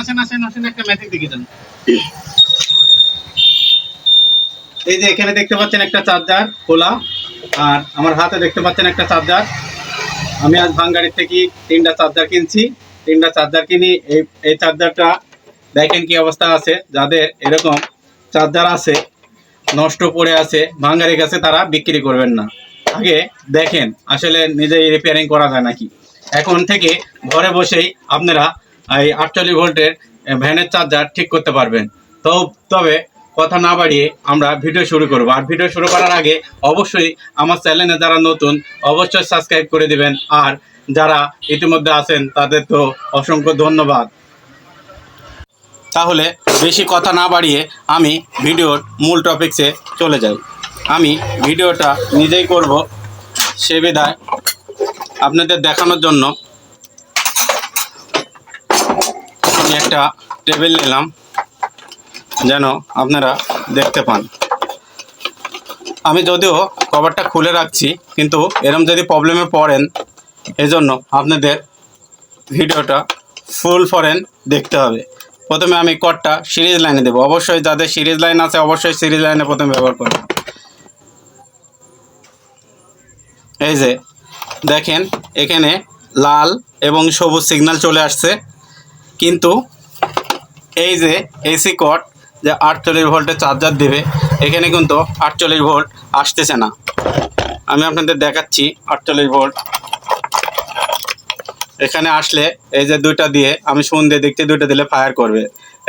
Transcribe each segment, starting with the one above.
আসেন আসেন আসেন একটা ম্যাজিক দেখে যান এই যে এখানে দেখতে পাচ্ছেন একটা চার্জার খোলা, আর আমার হাতে দেখতে পাচ্ছেন একটা চার্জার। আমি আজ ভাঙ্গাড়ির থেকে তিনটা চার্জার কিনছি। তিনটা চার্জার কিনি, এই এই চার্জারটা দেখেন কি অবস্থা আছে। যাদের এরকম চার্জার আছে, নষ্ট পড়ে আছে ভাঙ্গারি কাছে তারা বিক্রি করবেন না। আগে দেখেন, আসলে নিজেই রিপেয়ারিং করা যায় নাকি। এখন থেকে ঘরে বসেই আপনারা এই আটচল্লিশ ভোল্টের ভ্যানের চার্জার ঠিক করতে পারবেন। তো, তবে কথা না বাড়িয়ে আমরা ভিডিও শুরু করব। আর ভিডিও শুরু করার আগে অবশ্যই আমার চ্যানেলে যারা নতুন, অবশ্যই সাবস্ক্রাইব করে দিবেন। আর যারা ইতিমধ্যে আছেন, তাদের তো অসংখ্য ধন্যবাদ। তাহলে বেশি কথা না বাড়িয়ে আমি ভিডিওর মূল টপিক্সে চলে যাই। আমি ভিডিওটা নিজেই করব। সে বিধায় আপনাদের দেখানোর জন্য আমি একটা টেবিল নিলাম, যেন আপনারা দেখতে পান। আমি যদিও কভারটা খুলে রাখছি, কিন্তু এরম যদি প্রবলেমে পড়েন, এজন্য আপনাদের ভিডিওটা ফুল ফরেন দেখতে হবে। প্রথমে আমি কটটা সিরিজ লাইনে দেবো। অবশ্যই যাদের সিরিজ লাইন আছে, অবশ্যই সিরিজ লাইনে প্রথমে ব্যবহার করবেন। এই যে, দেখেন, এখানে লাল এবং সবুজ সিগন্যাল চলে আসছে। কিন্তু এই যে এসি কট যে আটচল্লিশ ভোল্টের চার্জার দেবে, এখানে কিন্তু আটচল্লিশ ভোল্ট আসতেছে না। আমি আপনাদের দেখাচ্ছি আটচল্লিশ ভোল্ট এখানে আসলে এই যে দুইটা দিয়ে, আমি শুনতে দেখতে দুইটা দিলে ফায়ার করবে।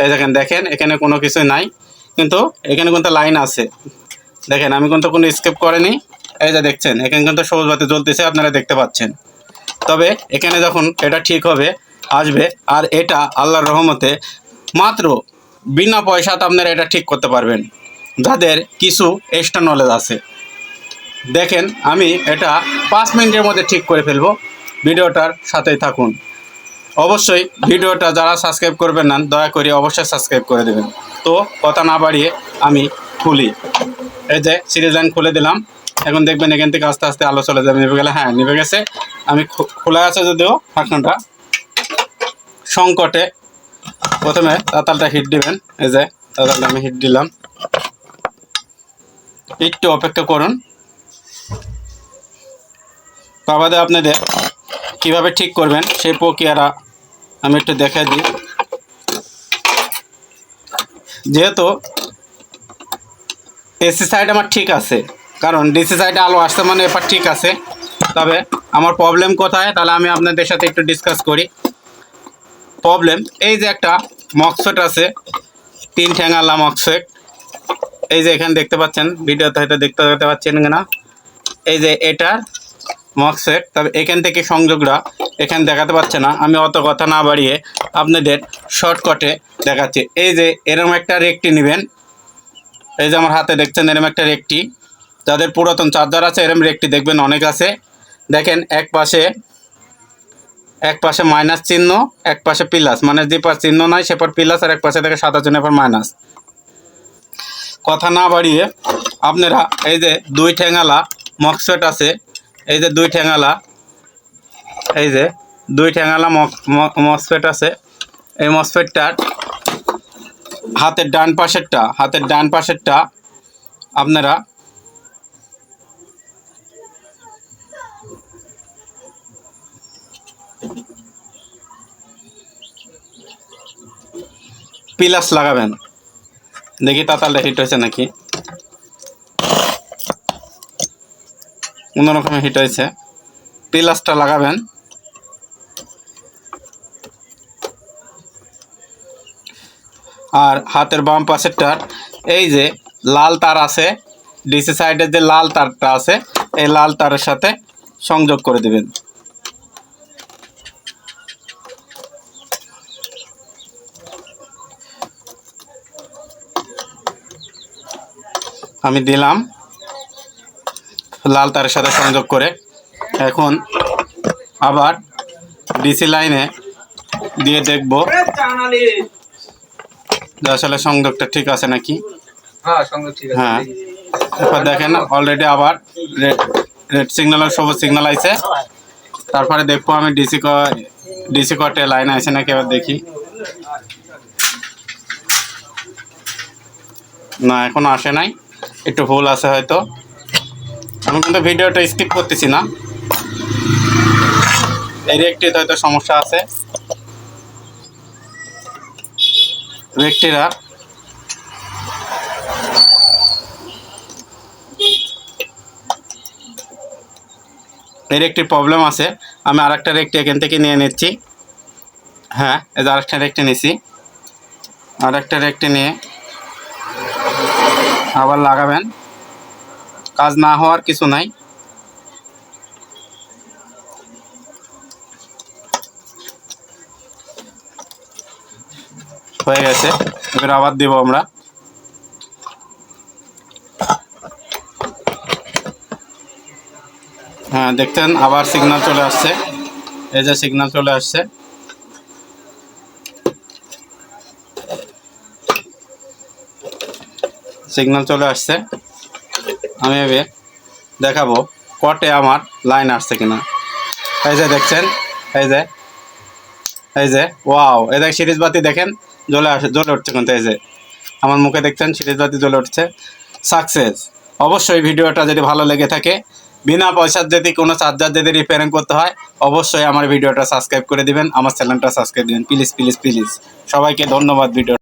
এই দেখেন দেখেন, এখানে কোনো কিছু নাই। কিন্তু এখানে কিন্তু লাইন আছে। দেখেন, আমি কিন্তু কোনো স্কেপ করেনি। এই যে দেখছেন, এখানে কিন্তু সবুজ বাতি জ্বলতেছে, আপনারা দেখতে পাচ্ছেন। তবে এখানে যখন এটা ঠিক হবে আসবে। আর এটা আল্লাহর রহমতে মাত্র বিনা পয়সাতে আপনারা এটা ঠিক করতে পারবেন। যাদের কিছু এক্সট্রা নলেজ আছে। দেখেন, আমি এটা পাঁচ মিনিটের মধ্যে ঠিক করে ফেলব। ভিডিওটার সাথেই থাকুন। অবশ্যই ভিডিওটা যারা সাবস্ক্রাইব করবেন না, দয়া করে অবশ্যই সাবস্ক্রাইব করে দেবেন। তো কথা না বাড়িয়ে আমি খুলি। এই যে সিরিজ লাইন খুলে দিলাম। এখন দেখবেন এখান থেকে আস্তে আস্তে আলো চলে যাবে। নিভে গেলে হ্যাঁ নিভে গেছে। আমি খোলা আছে যদিও, ঢাকনাটা। সংকটে প্রথমে তাতালটা হিট দিবেন। এই যে তাতালটা আমি হিট দিলাম। একটু অপেক্ষা করুন। বাবাদে আপনাদের কীভাবে ঠিক করবেন সেই প্রক্রিয়াটা আমি একটু দেখাই দিই। যেহেতু এসি সাইড আমার ঠিক আছে, কারণ ডিসি সাইডে আলো আসতে মানে এবার ঠিক আছে, তবে আমার প্রবলেম কোথায় তাহলে আমি আপনাদের সাথে একটু ডিসকাস করি। প্রবলেম এই যে একটা মক্সেট আছে, তিন ঠ্যাঙালা মক্সেট এই যে এখানে দেখতে পাচ্ছেন, ভিডিওতে হয়তো দেখতে দেখতে পাচ্ছেন না এই যে এটার মক্সেট তবে এখান থেকে সংযোগটা এখানে দেখাতে পাচ্ছে না। আমি অত কথা না বাড়িয়ে আপনাদের শর্টকাটে দেখাচ্ছি। এই যে এরম একটা রেকটি নেবেন। এই যে আমার হাতে দেখছেন, এরম একটা রেকটি। যাদের পুরাতন চার্জার আছে, এরম রেকটি দেখবেন, অনেক আছে। দেখেন, এক পাশে এক পাশে মাইনাস চিহ্ন, এক পাশে প্লাস মানে যে পাশ চিহ্ন নাই, সে পার প্লাস আর এক পাশে থেকে সাদা চিহ্ন এরপর মাইনাস কথা না বাড়িয়ে আপনারা এই যে দুই ঠ্যাঙালা মকসেট আছে, এই যে দুই ঠ্যাঙালা এই যে দুই ঠ্যাঙালা মসফেট আছে, এই মসফেটটার হাতের ডান পাশেরটা, হাতের ডান পাশেরটা আপনারা পিলাস লাগাবেন। দেখি তাতালটা হিট হয়েছে নাকি। অন্যরকমের হিট হয়েছে। পিলাসটা লাগাবেন। আর হাতের বাম পাশেরটার এই যে লাল তার আছে ডিসি সাইডের যে লাল তারটা আছে, এই লাল তারের সাথে সংযোগ করে দিবেন। আমি দিলাম। লাল তারের সাথে সংযোগ করে। এখন আবার ডিসি লাইনে দিয়ে দেখব আসলে সংযোগটা ঠিক আছে নাকি। হ্যাঁ হ্যাঁ। এরপর দেখেন অলরেডি আবার রেড রেড সিগন্যাল আর সবুজ সিগন্যাল আইছে। তারপরে দেখব আমি ডিসি ডিসি কটে লাইন আছে নাকি এবার দেখি। না এখনও আসে নাই। একটু ভুল আছে হয়তো। আমি কিন্তু ভিডিওটা স্কিপ করতেছি না। এর একটি হয়তো সমস্যা আছে। ব্যক্তিরা এর একটি প্রবলেম আছে। আমি আর একটা রেকটি এখান থেকে নিয়ে নিচ্ছি। হ্যাঁ এই যে আরেকটা রেকটি নিছি। আরেকটা রেকটি নিয়ে আবার লাগাবেন। কাজ না হওয়ার কিছু নাই। হয়ে গেছে। এবার আবার দিব আমরা। হ্যাঁ দেখতেন আবার সিগন্যাল চলে আসছে। এই যে সিগন্যাল চলে আসছে। সিগন্যাল চলে আসছে। আমি এবার দেখাবো কটে আমার লাইন আসছে কিনা। এই যে দেখছেন, এই যে এই যে ওয়াও এই দেখ সিরিজ বাতি দেখেন, জ্বলে আসে, জ্বলে উঠছে কিন্তু এই যে। আমার মুখে দেখছেন, সিরিজ বাতি জ্বলে উঠছে। সাকসেস অবশ্যই ভিডিওটা যদি ভালো লেগে থাকে, বিনা পয়সার যদি কোনো চার্জার যদি রিপেয়ারিং করতে হয়, অবশ্যই আমার ভিডিওটা সাবস্ক্রাইব করে দিবেন, আমার চ্যানেলটা সাবস্ক্রাইব দিবেন। প্লিজ প্লিজ প্লিজ সবাইকে ধন্যবাদ ভিডিও